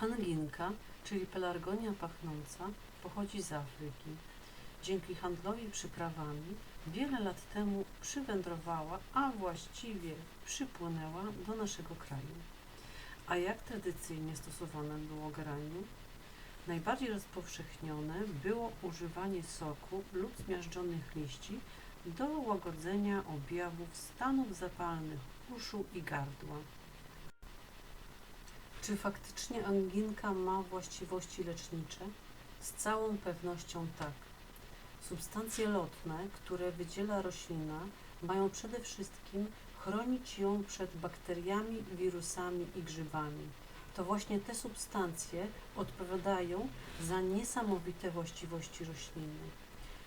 Anginka, czyli pelargonia pachnąca, pochodzi z Afryki. Dzięki handlowi przyprawami wiele lat temu przywędrowała, a właściwie przypłynęła do naszego kraju. A jak tradycyjnie stosowane było graniu? Najbardziej rozpowszechnione było używanie soku lub zmiażdżonych liści do łagodzenia objawów stanów zapalnych uszu i gardła. Czy faktycznie anginka ma właściwości lecznicze? Z całą pewnością tak. Substancje lotne, które wydziela roślina, mają przede wszystkim chronić ją przed bakteriami, wirusami i grzybami. To właśnie te substancje odpowiadają za niesamowite właściwości rośliny.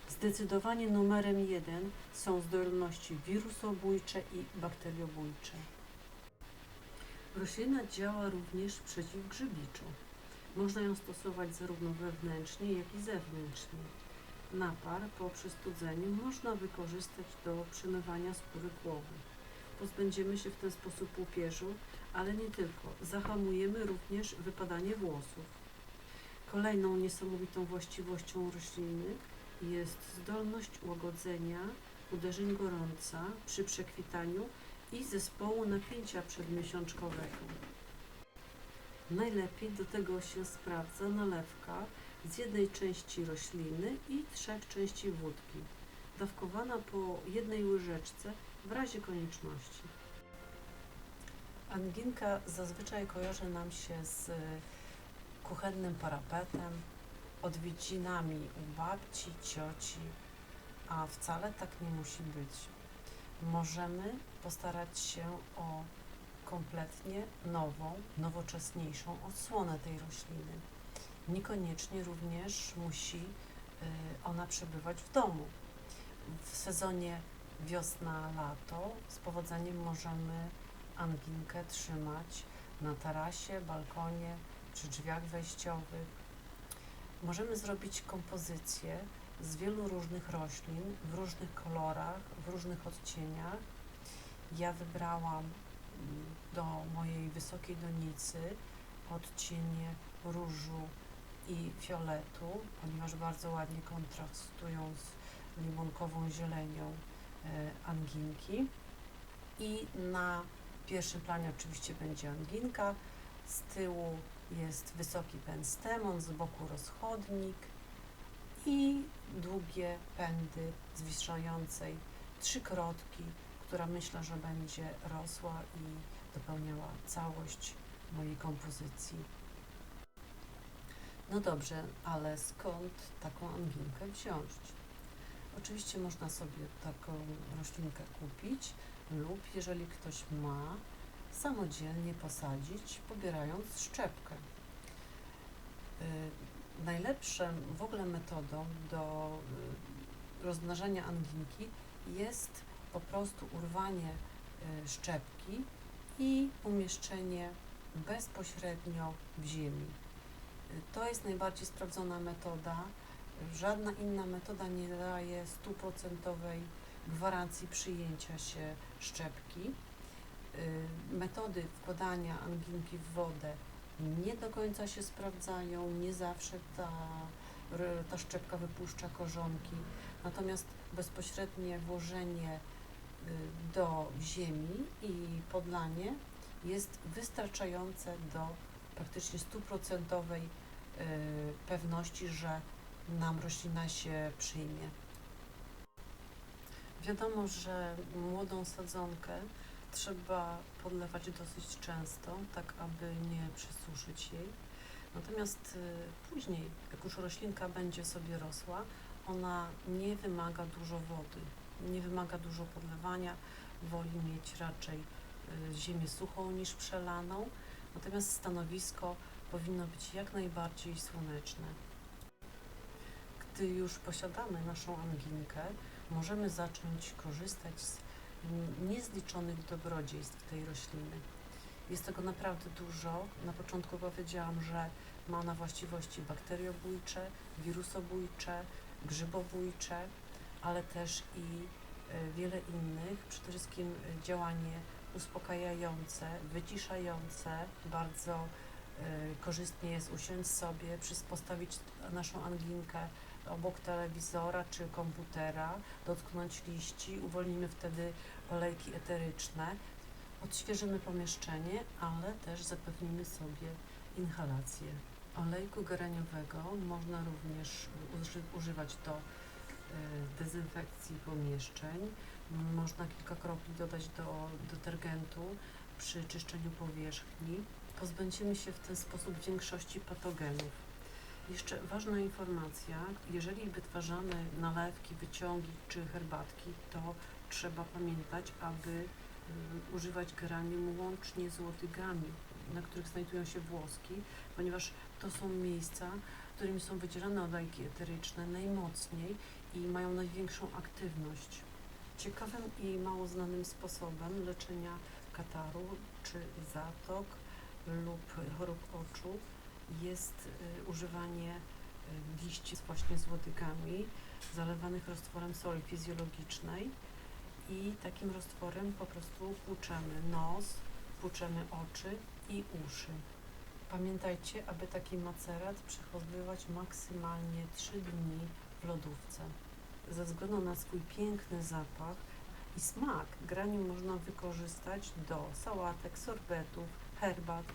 Zdecydowanie numerem jeden są zdolności wirusobójcze i bakteriobójcze. Roślina działa również przeciwgrzybiczo. Można ją stosować zarówno wewnętrznie, jak i zewnętrznie. Napar po przystudzeniu można wykorzystać do przemywania skóry głowy. Pozbędziemy się w ten sposób łupieżu, ale nie tylko. Zahamujemy również wypadanie włosów. Kolejną niesamowitą właściwością rośliny jest zdolność łagodzenia uderzeń gorąca przy przekwitaniu i zespołu napięcia przedmiesiączkowego. Najlepiej do tego się sprawdza nalewka z jednej części rośliny i trzech części wódki, dawkowana po jednej łyżeczce w razie konieczności. Anginka zazwyczaj kojarzy nam się z kuchennym parapetem, odwiedzinami u babci, cioci, a wcale tak nie musi być. Możemy postarać się o kompletnie nową, nowoczesniejszą odsłonę tej rośliny. Niekoniecznie również musi y, ona przebywać w domu. W sezonie wiosna-lato z powodzeniem możemy anginkę trzymać na tarasie, balkonie czy drzwiach wejściowych. Możemy zrobić kompozycję z wielu różnych roślin w różnych kolorach, w różnych odcieniach. Ja wybrałam mm, do mojej wysokiej donicy odcienie różu i fioletu, ponieważ bardzo ładnie kontrastują z limonkową zielenią e, anginki. I na pierwszym planie oczywiście będzie anginka, z tyłu jest wysoki penstemon, z boku rozchodnik i długie pędy zwiszającej trzykrotki, która myślę, że będzie rosła i dopełniała całość mojej kompozycji. No dobrze, ale skąd taką anginkę wziąć? Oczywiście można sobie taką roślinkę kupić lub jeżeli ktoś ma, samodzielnie posadzić, pobierając szczepkę. Y, najlepszą w ogóle metodą do y, rozmnażania anginki jest po prostu urwanie y, szczepki i umieszczenie bezpośrednio w ziemi. To jest najbardziej sprawdzona metoda. Żadna inna metoda nie daje stuprocentowej gwarancji przyjęcia się szczepki. Metody wkładania anginki w wodę nie do końca się sprawdzają, nie zawsze ta, ta szczepka wypuszcza korzonki, natomiast bezpośrednie włożenie do ziemi i podlanie jest wystarczające do praktycznie stuprocentowej pewności, że nam roślina się przyjmie. Wiadomo, że młodą sadzonkę trzeba podlewać dosyć często, tak aby nie przesuszyć jej. Natomiast później, jak już roślinka będzie sobie rosła, ona nie wymaga dużo wody, nie wymaga dużo podlewania, woli mieć raczej ziemię suchą niż przelaną, natomiast stanowisko powinno być jak najbardziej słoneczne. Gdy już posiadamy naszą anginkę, możemy zacząć korzystać z niezliczonych dobrodziejstw tej rośliny. Jest tego naprawdę dużo. Na początku powiedziałam, że ma ona właściwości bakteriobójcze, wirusobójcze, grzybobójcze, ale też i e, wiele innych. Przede wszystkim działanie uspokajające, wyciszające, bardzo korzystnie jest usiąść sobie, postawić naszą anginkę obok telewizora czy komputera, dotknąć liści, uwolnimy wtedy olejki eteryczne, odświeżymy pomieszczenie, ale też zapewnimy sobie inhalację. Olejku geraniowego można również uży, używać do e, dezynfekcji pomieszczeń. Można kilka kropli dodać do detergentu przy czyszczeniu powierzchni. Pozbędziemy się w ten sposób większości patogenów. Jeszcze ważna informacja, jeżeli wytwarzamy nalewki, wyciągi czy herbatki, to trzeba pamiętać, aby y, używać geranium łącznie z łodygami, na których znajdują się włoski, ponieważ to są miejsca, którymi są wydzielane olejki eteryczne najmocniej i mają największą aktywność. Ciekawym i mało znanym sposobem leczenia kataru czy zatok lub chorób oczu jest y, używanie y, liści właśnie z zalewanych roztworem soli fizjologicznej i takim roztworem po prostu płuczemy nos, płuczemy oczy i uszy. Pamiętajcie, aby taki macerat przechowywać maksymalnie 3 dni w lodówce. Ze względu na swój piękny zapach i smak, granium można wykorzystać do sałatek, sorbetów, herbat.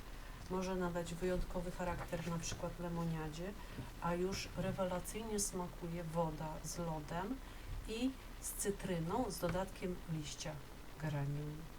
Może nadać wyjątkowy charakter na przykład lemoniadzie, a już rewelacyjnie smakuje woda z lodem i z cytryną z dodatkiem liścia geranium.